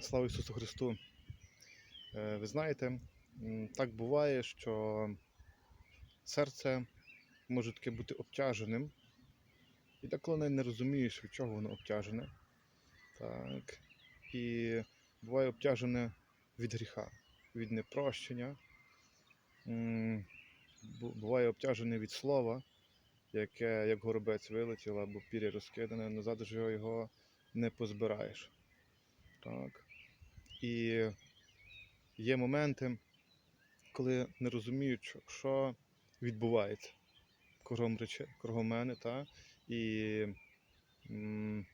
Слава Ісусу Христу! Е, Ви знаєте, так буває, що серце може таке бути обтяженим, і деколи навіть не розумієш, від чого воно обтяжене. Так. І буває обтяжене від гріха, від непрощення, буває обтяжене від слова, яке як горобець вилетіло або пір'я розкидане, назад вже його не позбираєш. Так. І є моменти, коли не розуміють, що- відбувається кругом речі, кругом мене, та? і м,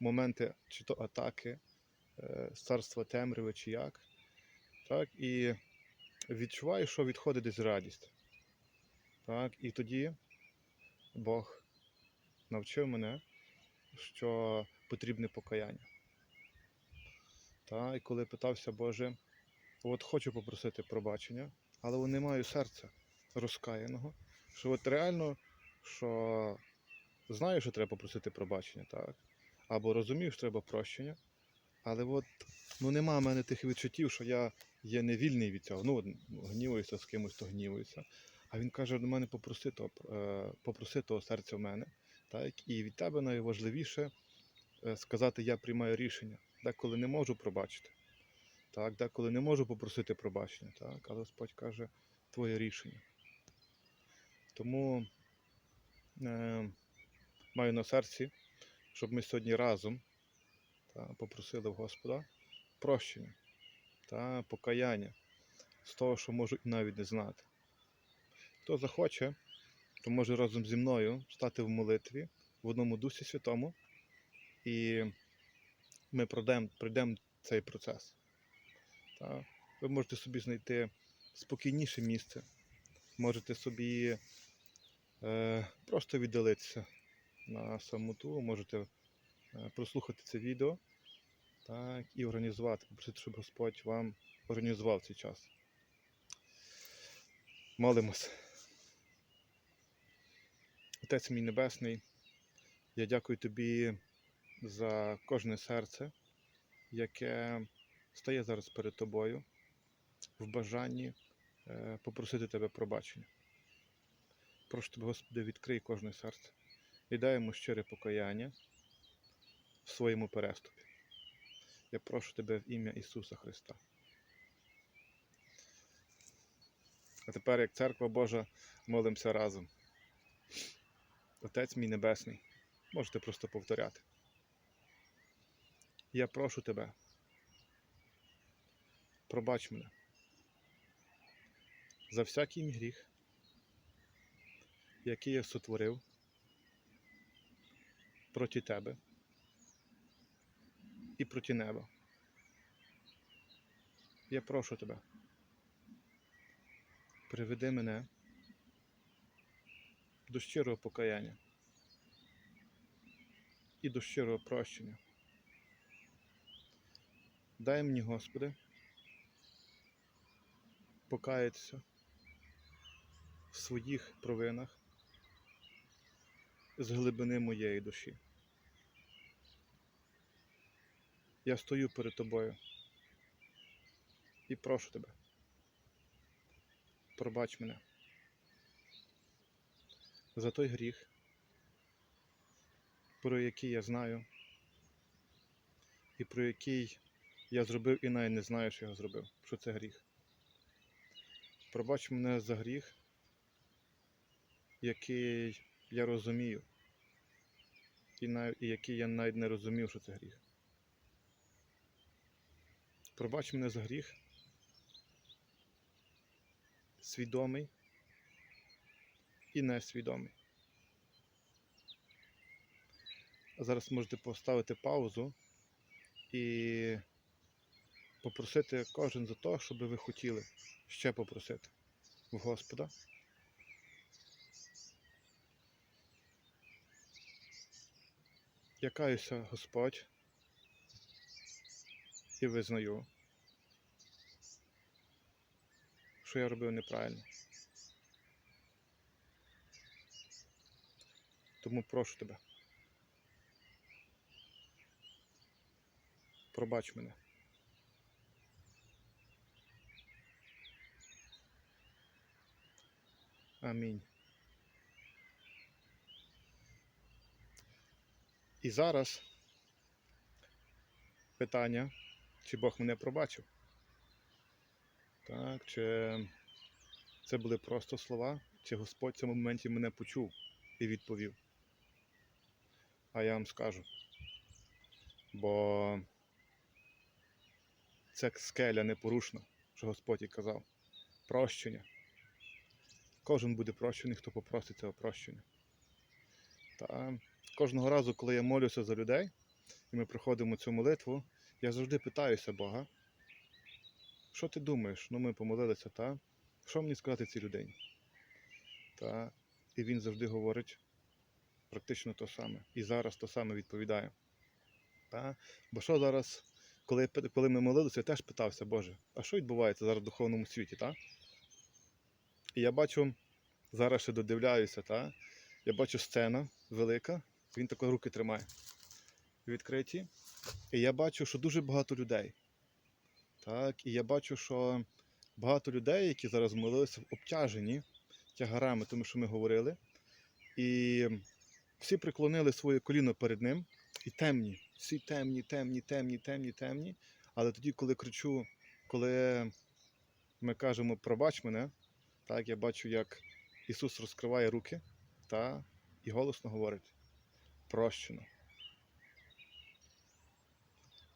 моменти чи то атаки е, царства темряви, чи як. Так? І відчуваю, що відходить десь радість. Так? І тоді Бог навчив мене, що потрібне покаяння. Та, і коли питався, Боже, от хочу попросити пробачення, але не маю серця розкаяного, що от реально, що знаю, що треба попросити пробачення, так? Або розумію, що треба прощення, але от ну, нема в мене тих відчуттів, що я є невільний від цього. Ну, гнівуюся з кимось, то гнівуюся. А він каже до мене, попроси того, е, попроси того серця в мене. Так? І від тебе найважливіше е, сказати, я приймаю рішення. Деколи не можу пробачити. Так, деколи не можу попросити пробачення, так, але Господь каже, твоє рішення. Тому е, маю на серці, щоб ми сьогодні разом та, попросили в Господа прощення та покаяння з того, що можу і навіть не знати. Хто захоче, то може разом зі мною стати в молитві в одному Дусі Святому, і ми пройдемо, пройдемо цей процес. Та? Ви можете собі знайти спокійніше місце, можете собі е, просто віддалитися на самоту, можете е, прослухати це відео так, і організувати, попросити, щоб Господь вам організував цей час. Молимось. Отець мій Небесний, я дякую тобі за кожне серце, яке стає зараз перед тобою в бажанні е, попросити тебе пробачення. Прошу тебе, Господи, відкрий кожне серце і дай йому щире покаяння в своєму переступі. Я прошу тебе в ім'я Ісуса Христа. А тепер, як церква Божа, молимося разом. Отець мій Небесний, можете просто повторяти. Я прошу тебе, пробач мене за всякий мій гріх, який я сотворив проти тебе і проти неба. Я прошу тебе, приведи мене до щирого покаяння і до щирого прощення. Дай мені, Господи, покаятися в своїх провинах з глибини моєї душі. Я стою перед тобою і прошу тебе. Пробач мене за той гріх, про який я знаю, і про який я зробив і навіть не знаю, що я зробив, що це гріх. Пробач мене за гріх, який я розумію, і, навіть, і який я навіть не розумів, що це гріх. Пробач мене за гріх, свідомий і несвідомий. А зараз можете поставити паузу і попросити кожен за те, що би ви хотіли ще попросити в Господа. Я каюся, Господь, і визнаю, що я робив неправильно. Тому прошу тебе. пробач мене. Амінь. І зараз питання, чи Бог мене пробачив? Так, чи це були просто слова, чи Господь в цьому моменті мене почув і відповів? А я вам скажу. Бо це скеля непорушна, що Господь і казав. Прощення. Кожен буде прощений, хто попросить цього прощення. Та кожного разу, коли я молюся за людей, і ми приходимо цю молитву, я завжди питаюся Бога, що ти думаєш? Ну, ми помолилися, та? Що мені сказати цій людині? Та? І він завжди говорить практично то саме. І зараз то саме відповідає. Та? Бо що зараз, коли, коли ми молилися, я теж питався, Боже, а що відбувається зараз в духовному світі? Та? І я бачу, зараз ще додивляюся, та? я бачу сцена велика, він тако руки тримає відкриті. І я бачу, що дуже багато людей. Так, і я бачу, що багато людей, які зараз молилися, обтяжені тягарами, тому що ми говорили. І всі преклонили своє коліно перед ним. І темні, всі темні, темні, темні, темні, темні. Але тоді, коли кричу, коли ми кажемо пробач мене, так, я бачу, як Ісус розкриває руки та, і голосно говорить: прощено.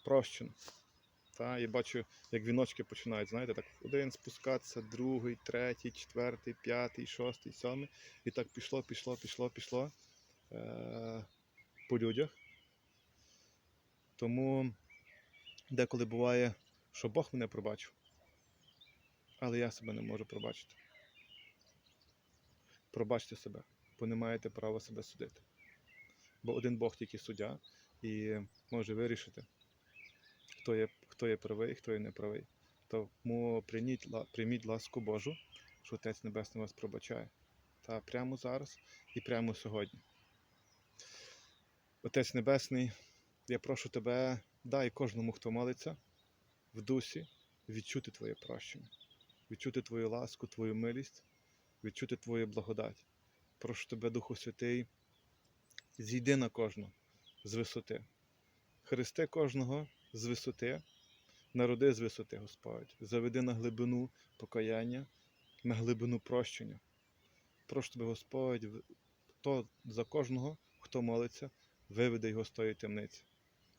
Прощено. Та, я бачу, як віночки починають, знаєте, так один спускатися, другий, третій, четвертий, п'ятий, шостий, сьомий. І так пішло, пішло, пішло, пішло е- по людях. Тому деколи буває, що Бог мене пробачив, але я себе не можу пробачити. Пробачте себе, бо не маєте права себе судити. Бо один Бог тільки суддя і може вирішити, хто є, хто є правий, хто є неправий. Тому прийміть, прийміть ласку Божу, що Отець Небесний вас пробачає. Та прямо зараз і прямо сьогодні. Отець Небесний, я прошу тебе, дай кожному, хто молиться, в дусі відчути Твоє прощення, відчути Твою ласку, Твою милість, відчути Твою благодать. Прошу тебе, Духу Святий, зійди на кожного з висоти. Христи кожного з висоти, народи з висоти, Господь. Заведи на глибину покаяння, на глибину прощення. Прошу тебе, Господь, то за кожного, хто молиться, виведи його з тої темниці.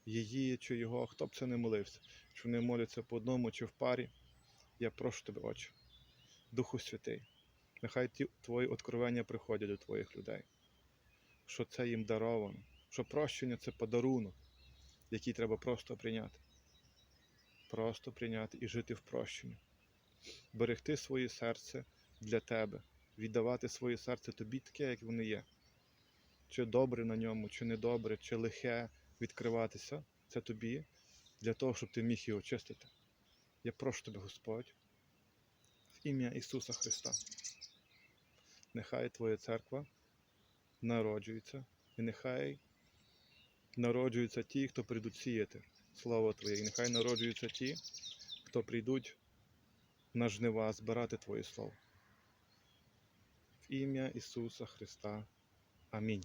Її чи його, хто б це не молився, чи вони моляться по одному чи в парі. Я прошу тебе, Отче, Духу Святий, нехай ті твої откровення приходять до твоїх людей, що це їм даровано, що прощення це подарунок, який треба просто прийняти. Просто прийняти і жити в прощенні. Берегти своє серце для тебе, віддавати своє серце тобі таке, як воно є. Чи добре на ньому, чи недобре, чи лихе відкриватися, це тобі, для того, щоб ти міг його очистити. Я прошу тебе, Господь, в ім'я Ісуса Христа. Нехай Твоя церква народжується, і нехай народжуються ті, хто прийдуть сіяти Слово Твоє, і нехай народжуються ті, хто прийдуть на жнива збирати Твоє Слово. В ім'я Ісуса Христа. Амінь.